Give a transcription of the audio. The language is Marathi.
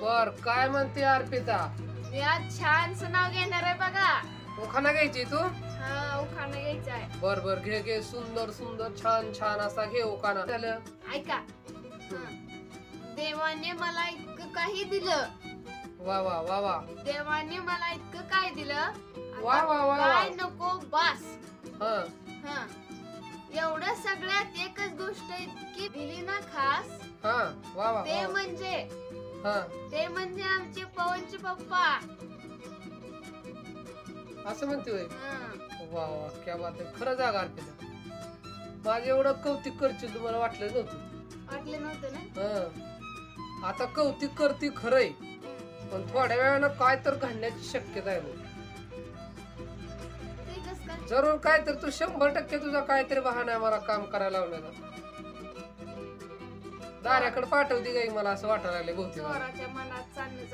बर काय म्हणते अर्पिता? मी आज छानसं नाव घेणार आहे बघा. उखाणा घ्यायची तू? हा उखाणं घ्यायचं आहे. बर बर घे घे सुंदर सुंदर छान छान असा घे उखाणा. झालं ऐका. हा. देवाने मला इतकं काही दिलं. वा वा वा वा. देवाने मला इतकं काय दिलं? वा, वा, वा. काय नको बास. हा. हा. एवढं सगळ्यात एकच गोष्ट इतकी दिली ना खास हा वा वा ते वा. म्हणजे हा. ते म्हणजे आमचे पवनचे पप्पा. असं म्हणते होय? हा. वा वा क्या बात आहे. खरं जागा अर्पिता माझं एवढं कौतिक करशील तुम्हाला वाटलं नव्हतं. वाटलं नव्हतं ना? हा. आता कौतिक करते खरंय. पण थोड्या वेळानं काय तर घडण्याची शक्यता आहे बघ. जरूर काय तर तू शंभर टक्के तुझा काहीतरी बहाणा आहे मला काम करायला लावण्याचा दाऱ्याकडे पाठवते गाई मला असं वाटायला लागले बहुतेक. मनात चांगलं